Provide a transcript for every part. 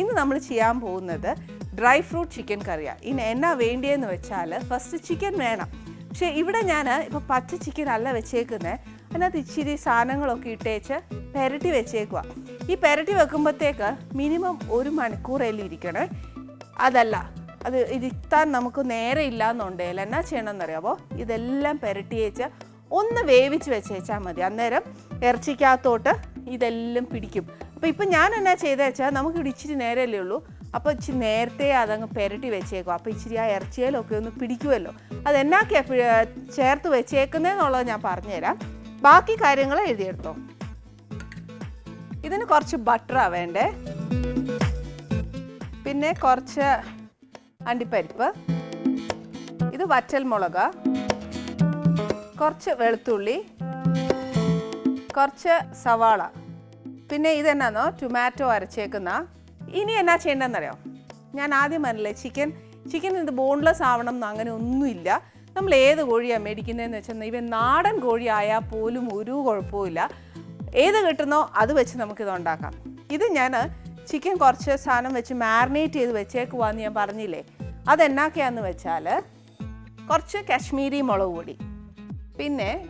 ഇന്ന് നമ്മൾ ചെയ്യാൻ പോകുന്നത് ഡ്രൈ ഫ്രൂട്ട് ചിക്കൻ കറിയാണ് ഇനി എന്നാ വേണ്ടിയെന്ന് വെച്ചാൽ ഫസ്റ്റ് ചിക്കൻ വേണം. പക്ഷേ ഇവിടെ ഞാൻ ഇപ്പോൾ പച്ച ചിക്കൻ അല്ല വെച്ചേക്കുന്നത് അതിനകത്ത് ഇച്ചിരി സാധനങ്ങളൊക്കെ ഇട്ടേച്ച് പെരട്ടി വെച്ചേക്കുക ഈ പെരട്ടി വെക്കുമ്പോഴത്തേക്ക് മിനിമം ഒരു മണിക്കൂറേലും ഇരിക്കണേ. അതല്ല അത് ഇരുത്താൻ നമുക്ക് നേരെ ഇല്ലാന്നുണ്ടെങ്കിൽ എന്നാ ചെയ്യണമെന്നറിയാമോ ഇതെല്ലാം പെരട്ടിയേച്ച് ഒന്ന് വേവിച്ച് വെച്ചേച്ചാൽ മതി. അന്നേരം ഇറച്ചിക്കകത്തോട്ട് ഇതെല്ലാം പിടിക്കും. അപ്പോൾ ഇപ്പം ഞാൻ എന്നാ ചെയ്തത് വെച്ചാൽ നമുക്ക് ഇവിടെ ഇച്ചിരി നേരമല്ലേ ഉള്ളൂ. അപ്പോൾ ഇച്ചിരി നേരത്തെ അതങ്ങ് പെരട്ടി വെച്ചേക്കും. അപ്പോൾ ഇച്ചിരി ആ ഇറച്ചിയിലൊക്കെ ഒന്ന് പിടിക്കുമല്ലോ അത് എന്നാക്കിയാ ചേർത്ത് വെച്ചേക്കുന്നതെന്നുള്ളത് ഞാൻ പറഞ്ഞുതരാം. ബാക്കി കാര്യങ്ങൾ എഴുതിയെടുത്തോ. ഇതിന് കുറച്ച് ബട്ടറാണ് വേണ്ടേ. പിന്നെ കുറച്ച് അണ്ടിപ്പരിപ്പ്. ഇത് വറ്റൽ മുളക്. കുറച്ച് വെളുത്തുള്ളി. കുറച്ച് സവാള. പിന്നെ ഇതെന്നാന്നോ? ടൊമാറ്റോ അരച്ചേക്കുന്ന. ഇനി എന്നാ ചെയ്യേണ്ടതെന്നറിയോ? ഞാൻ ആദ്യം പറഞ്ഞില്ലേ ചിക്കൻ ചിക്കൻ ഇത് ബോൺലെസ് ആവണം എന്ന് അങ്ങനെ ഒന്നുമില്ല. നമ്മൾ ഏത് കോഴിയാണ് മേടിക്കുന്നതെന്ന് വെച്ചാൽ ഇവൻ നാടൻ കോഴി ആയാൽ പോലും ഒരു കുഴപ്പമില്ല ഏത് കിട്ടുന്നോ അത് വെച്ച് നമുക്കിത് ഉണ്ടാക്കാം. ഇത് ഞാൻ ചിക്കൻ കുറച്ച് സാധനം വെച്ച് മാരിനേറ്റ് ചെയ്ത് വെച്ചേക്കുവാന്ന് ഞാൻ പറഞ്ഞില്ലേ? അതെന്നാക്കെയാന്ന് വെച്ചാൽ കുറച്ച് കാശ്മീരി മുളക് പൊടി. പിന്നെ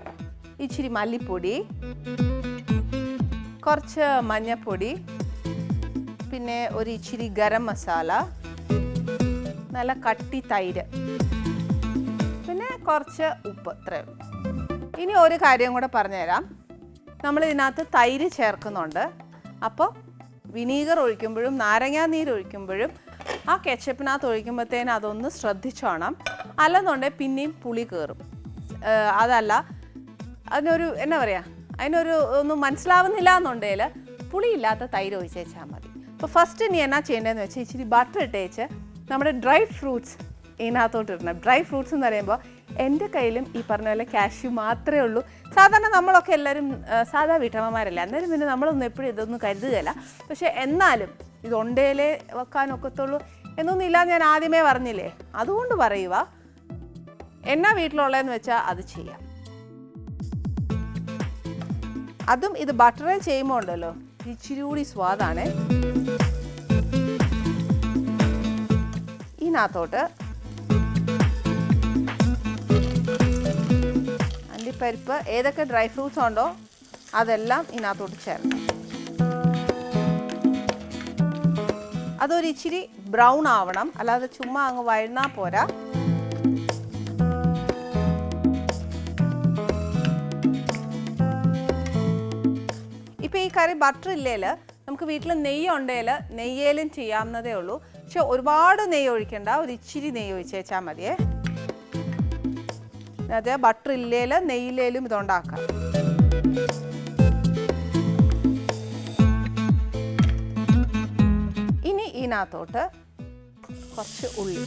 ഇച്ചിരി മല്ലിപ്പൊടി. കുറച്ച് മഞ്ഞപ്പൊടി പിന്നെ ഒരു ഇച്ചിരി ഗരം മസാല നല്ല കട്ടി തൈര് പിന്നെ കുറച്ച് ഉപ്പ് ഇത്രയേ ഉള്ളൂ. ഇനി ഒരു കാര്യം കൂടെ പറഞ്ഞുതരാം. നമ്മൾ ഇതിനകത്ത് തൈര് ചേർക്കുന്നുണ്ട്. അപ്പോൾ വിനീഗർ ഒഴിക്കുമ്പോഴും നാരങ്ങാ നീര് ഒഴിക്കുമ്പോഴും ആ കെച്ചപ്പിനകത്ത് ഒഴിക്കുമ്പോഴത്തേനും അതൊന്ന് ശ്രദ്ധിച്ചോണം അല്ലെന്നുണ്ടെങ്കിൽ പിന്നെയും പുളി കയറും അതല്ല അതിനൊരു എന്നാ പറയുക അതിനൊരു ഒന്നും മനസ്സിലാവുന്നില്ല എന്നുണ്ടെങ്കിൽ പുളിയില്ലാത്ത തൈര് ഒഴിച്ചേച്ചാൽ മതി. അപ്പോൾ ഫസ്റ്റ് ഇനി എന്നാ ചെയ്യേണ്ടതെന്ന് വെച്ചാൽ ഇച്ചിരി ബട്ടർ ഇട്ടേച്ച് നമ്മുടെ ഡ്രൈ ഫ്രൂട്ട്സ് ഇതിനകത്തോട്ട് ഇടണം ഡ്രൈ ഫ്രൂട്ട്സ് എന്ന് പറയുമ്പോൾ എന്റെ കയ്യിലും ഈ പറഞ്ഞ പോലെ കാഷ്യൂ മാത്രമേ ഉള്ളൂ. സാധാരണ നമ്മളൊക്കെ എല്ലാവരും സാധാ വീട്ടമ്മമാരല്ലേ. അന്നേരം പിന്നെ നമ്മളൊന്നും എപ്പോഴും ഇതൊന്നും കരുതുകയില്ല. പക്ഷേ എന്നാലും ഇത് ഉണ്ടേലേ വെക്കാനൊക്കത്തുള്ളൂ എന്നൊന്നും ഇല്ല ഞാൻ ആദ്യമേ പറഞ്ഞില്ലേ? അതുകൊണ്ട് പറയുക എന്നാ വീട്ടിലുള്ളതെന്ന് വെച്ചാൽ അത് ചെയ്യാം. അതും ഇത് ബട്ടറിൽ ചെയ്യുമ്പോൾ ഉണ്ടല്ലോ ഇച്ചിരി കൂടി സ്വാദാണ്. ഇതിനകത്തോട്ട് അണ്ടിപ്പരിപ്പ് ഏതൊക്കെ ഡ്രൈ ഫ്രൂട്ട്സ് ഉണ്ടോ അതെല്ലാം ഇതിനകത്തോട്ട് ചേർക്കണം. അതൊരിച്ചിരി ബ്രൗൺ ആവണം. അല്ലാതെ ചുമ്മാ അങ്ങ് വഴുന്നാൽ പോരാ. കറി ബട്ടർ ഇല്ലേൽ നമുക്ക് വീട്ടിൽ നെയ്യ് ഉണ്ടെങ്കിൽ നെയ്യേലും ചെയ്യാവുന്നതേ ഉള്ളൂ. പക്ഷെ ഒരുപാട് നെയ്യ് ഒഴിക്കണ്ട ഒരു ഇച്ചിരി നെയ്യ് ഒഴിച്ചേച്ചാൽ മതിയേ. അതെ ബട്ടർ ഇല്ലേൽ നെയ്യിലേലും ഇതുണ്ടാക്കാം. ഇനി ഇതിനകത്തോട്ട് കുറച്ച് ഉള്ളി.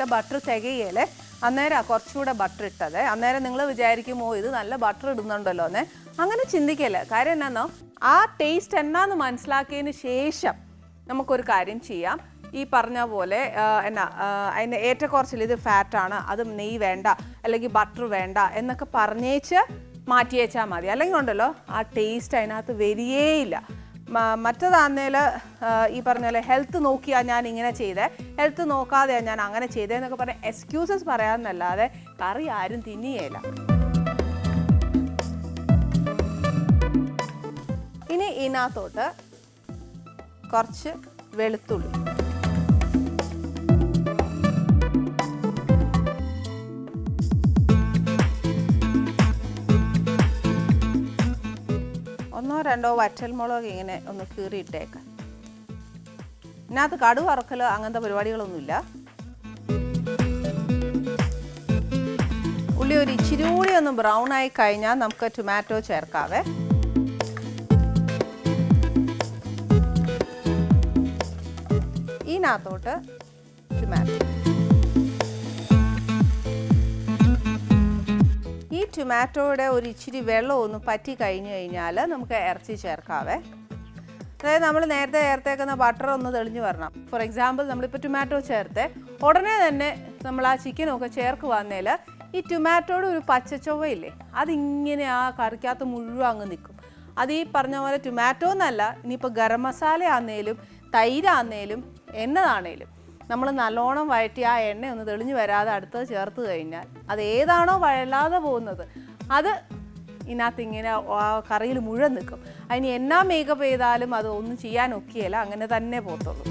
ഇട്ട ബട്ടർ തികയല്ലേ? അന്നേരം കുറച്ചുകൂടെ ബട്ടർ ഇട്ടത്. അന്നേരം നിങ്ങൾ വിചാരിക്കുമോ ഇത് നല്ല ബട്ടർ ഇടുന്നുണ്ടല്ലോ എന്ന്. അങ്ങനെ ചിന്തിക്കല്ല. കാര്യം എന്നാന്നോ? ആ ടേസ്റ്റ് എന്നാന്ന് മനസ്സിലാക്കിയതിന് ശേഷം നമുക്കൊരു കാര്യം ചെയ്യാം. ഈ പറഞ്ഞ പോലെ എന്നാ അതിന് ഏറ്റക്കുറച്ചിൽ ഇത് ഫാറ്റാണ് അത് നെയ്യ് വേണ്ട അല്ലെങ്കിൽ ബട്ടർ വേണ്ട എന്നൊക്കെ പറഞ്ഞേച്ച് മാറ്റിയേച്ചാൽ മതി. അല്ലെങ്കിൽ ഉണ്ടല്ലോ ആ ടേസ്റ്റ് അതിനകത്ത് വരികേയില്ല. മറ്റതാന്നേൽ ഈ പറഞ്ഞ പോലെ ഹെൽത്ത് നോക്കിയാൽ ഞാൻ ഇങ്ങനെ ചെയ്തേ. ഹെൽത്ത് നോക്കാതെയാണ് ഞാൻ അങ്ങനെ ചെയ്തതെന്നൊക്കെ പറഞ്ഞ് എക്സ്ക്യൂസസ് പറയാമെന്നല്ലാതെ കറി ആരും തിന്നിയേല. ഇനി ഇതിനകത്തോട്ട് കുറച്ച് വെളുത്തുള്ളി. രണ്ടോ വറ്റൽമുളക് ഇങ്ങനെ ഒന്ന് കീറിയിട്ടേക്കാം. ഇതിനകത്ത് കടു വറക്കൽ അങ്ങനത്തെ പരിപാടികളൊന്നുമില്ല. ഉള്ളി ഒരു ഇച്ചിരി കൂടി ഒന്ന് ബ്രൗൺ ആയി കഴിഞ്ഞാൽ നമുക്ക് ടൊമാറ്റോ ചേർക്കാവേ. ഇതിനകത്തോട്ട് ടൊമാറ്റോ ടൊമാറ്റോയുടെ ഒരു ഇച്ചിരി വെള്ളം ഒന്ന് പറ്റി കഴിഞ്ഞു കഴിഞ്ഞാൽ നമുക്ക് ഇറച്ചി ചേർക്കാവേ. അതായത് നമ്മൾ നേരത്തെ ചേർത്തേക്കുന്ന ബട്ടർ ഒന്ന് തെളിഞ്ഞു വരണം. ഫോർ എക്സാമ്പിൾ നമ്മളിപ്പോൾ ടൊമാറ്റോ ചേർത്ത്. ഉടനെ തന്നെ നമ്മൾ ആ ചിക്കനൊക്കെ ചേർക്കുവാന്നേൽ ഈ ടൊമാറ്റോയുടെ ഒരു പച്ചച്ചൊവ്വയില്ലേ അതിങ്ങനെ ആ കറിക്കകത്ത് മുഴുവൻ അങ്ങ് നിൽക്കും. അത് ഈ പറഞ്ഞ പോലെ ടൊമാറ്റോ എന്നല്ല ഇനിയിപ്പോൾ ഗരം മസാല ആന്നേലും തൈരാന്നേലും എന്നതാണേലും നമ്മൾ നല്ലോണം വഴറ്റി ആ എണ്ണ ഒന്ന് തെളിഞ്ഞു വരാതെ അടുത്തത് ചേർത്ത് കഴിഞ്ഞാൽ അത് ഏതാണോ വഴലാതെ പോകുന്നത്. അത് ഇതിനകത്ത് ഇങ്ങനെ കറിയിൽ മുഴുവൻ നിൽക്കും. അതിന് എന്നാ മേക്കപ്പ് ചെയ്താലും അത് ഒന്നും ചെയ്യാൻ ഒക്കെയല്ല അങ്ങനെ തന്നെ പോത്തുള്ളൂ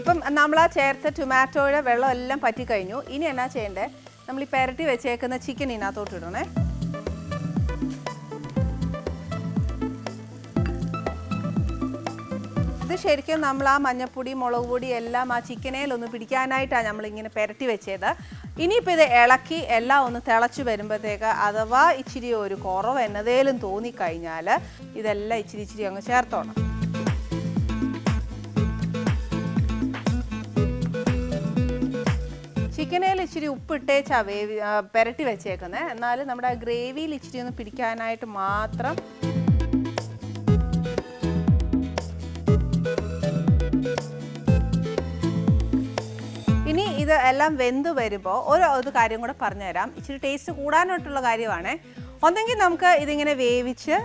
ഇപ്പം നമ്മൾ ആ ചേർത്ത ടൊമാറ്റോയുടെ വെള്ളം എല്ലാം പറ്റിക്കഴിഞ്ഞു. ഇനി എന്നാ ചെയ്യേണ്ടത് നമ്മൾ ഈ പെരട്ടി വെച്ചേക്കുന്ന ചിക്കൻ ഇതിനകത്തോട്ട് ഇടണേ. ശരിക്കും നമ്മൾ ആ മഞ്ഞപ്പൊടി മുളക് പൊടി എല്ലാം ആ ചിക്കനേലൊന്ന് പിടിക്കാനായിട്ടാണ് നമ്മളിങ്ങനെ പെരട്ടി വെച്ചത്. ഇനിയിപ്പോൾ ഇത് ഇളക്കി എല്ലാം ഒന്ന് തിളച്ച് വരുമ്പോഴത്തേക്ക് അഥവാ ഇച്ചിരി ഒരു കുറവ് എന്നതേലും തോന്നിക്കഴിഞ്ഞാൽ ഇതെല്ലാം ഇച്ചിരി ഇച്ചിരി അങ്ങ് ചേർത്തോണം. ചിക്കനേൽ ഇച്ചിരി ഉപ്പിട്ടേച്ചാണ് വേവി പെരട്ടി വെച്ചേക്കുന്നത് എന്നാലും നമ്മുടെ ഗ്രേവിയിൽ ഇച്ചിരി ഒന്ന് പിടിക്കാനായിട്ട് മാത്രം എല്ലാം വെന്ത് വരുമ്പോൾ ഒരു ഒരു കാര്യം കൂടെ പറഞ്ഞുതരാം. ഇച്ചിരി ടേസ്റ്റ് കൂടാനായിട്ടുള്ള കാര്യമാണ്. ഒന്നെങ്കിൽ നമുക്ക് ഇതിങ്ങനെ വേവിച്ച്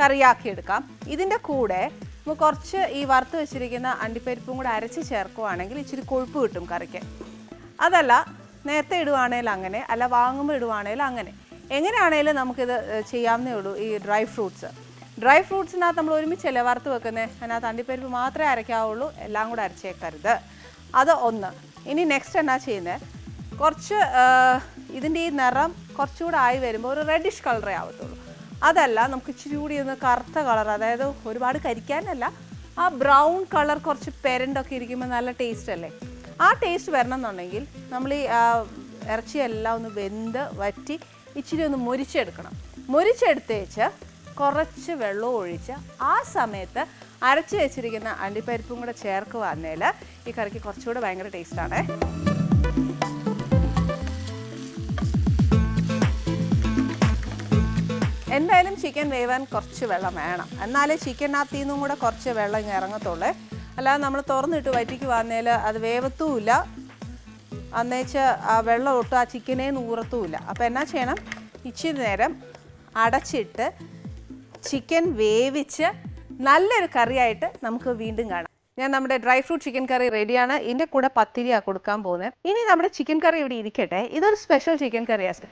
കറിയാക്കി എടുക്കാം ഇതിന്റെ കൂടെ നമുക്ക് കുറച്ച് ഈ വറുത്ത് വെച്ചിരിക്കുന്ന അണ്ടിപ്പരിപ്പും കൂടെ അരച്ച് ചേർക്കുവാണെങ്കിൽ ഇച്ചിരി കൊഴുപ്പ് കിട്ടും കറിക്ക്. അതല്ല നേരത്തെ ഇടുവാണേൽ അങ്ങനെ അല്ല വാങ്ങുമ്പോൾ ഇടുവാണേൽ അങ്ങനെ. എങ്ങനെയാണേലും നമുക്കിത് ചെയ്യാവുന്നേ ഉള്ളൂ ഈ ഡ്രൈ ഫ്രൂട്ട്സ് ഡ്രൈ ഫ്രൂട്ട്സിനകത്ത് നമ്മൾ ഒരുമിച്ചല്ലേ വറുത്ത് വെക്കുന്നത് അതിനകത്ത് അണ്ടിപ്പരിപ്പ് മാത്രമേ അരയ്ക്കാവുള്ളൂ എല്ലാം കൂടെ അരച്ചേക്കരുത്. അത് ഒന്ന്. ഇനി നെക്സ്റ്റ് എന്നാ ചെയ്യുന്നത് കുറച്ച് ഇതിന്റെ ഈ നിറം കുറച്ചുകൂടെ ആയി വരുമ്പോൾ ഒരു റെഡിഷ് കളറേ ആവത്തുള്ളൂ. അതല്ല നമുക്ക് ഇച്ചിരി കൂടി ഒന്ന് കറുത്ത കളർ അതായത് ഒരുപാട് കരിക്കാനല്ല ആ ബ്രൗൺ കളർ കുറച്ച് പെരണ്ടൊക്കെ ഇരിക്കുമ്പോൾ നല്ല ടേസ്റ്റ് അല്ലേ? ആ ടേസ്റ്റ് വരണം എന്നുണ്ടെങ്കിൽ നമ്മൾ ഈ ഇറച്ചിയെല്ലാം ഒന്ന് വെന്ത് വറ്റി ഇച്ചിരി ഒന്ന് മുരിച്ചെടുക്കണം. മുരിച്ചെടുത്തേച്ച് കുറച്ച് വെള്ളം ഒഴിച്ച് ആ സമയത്ത് അരച്ച് വെച്ചിരിക്കുന്ന അണ്ടിപ്പരിപ്പും കൂടെ ചേർക്ക് വന്നേൽ ഈ കറിക്ക് കുറച്ചുകൂടെ ഭയങ്കര ടേസ്റ്റാണേ. എന്തായാലും ചിക്കൻ വേവാൻ കുറച്ച് വെള്ളം വേണം. എന്നാലേ ചിക്കനകത്തു നിന്നും കൂടെ കുറച്ച് വെള്ളം ഇങ്ങനെ ഇറങ്ങത്തുള്ളേ. അല്ലാതെ നമ്മൾ തുറന്നിട്ട് വറ്റിക്ക് വന്നേൽ അത് വേവത്തുമില്ല അന്നേച്ച് ആ വെള്ളം ഒട്ടും ആ ചിക്കനെ നൂറത്തുമില്ല അപ്പോൾ എന്നാ ചെയ്യണം? ഇച്ചിരി നേരം അടച്ചിട്ട് ചിക്കൻ വേവിച്ച് നല്ലൊരു കറിയായിട്ട് നമുക്ക് വീണ്ടും കാണാം. ഞാൻ നമ്മുടെ ഡ്രൈ ഫ്രൂട്ട് ചിക്കൻ കറി റെഡിയാണ്. ഇതിന്റെ കൂടെ പത്തിരിയാണ് കൊടുക്കാൻ പോകുന്നത്. ഇനി നമ്മുടെ ചിക്കൻ കറി ഇവിടെ ഇരിക്കട്ടെ. ഇതൊരു സ്പെഷ്യൽ ചിക്കൻ കറിയാണ്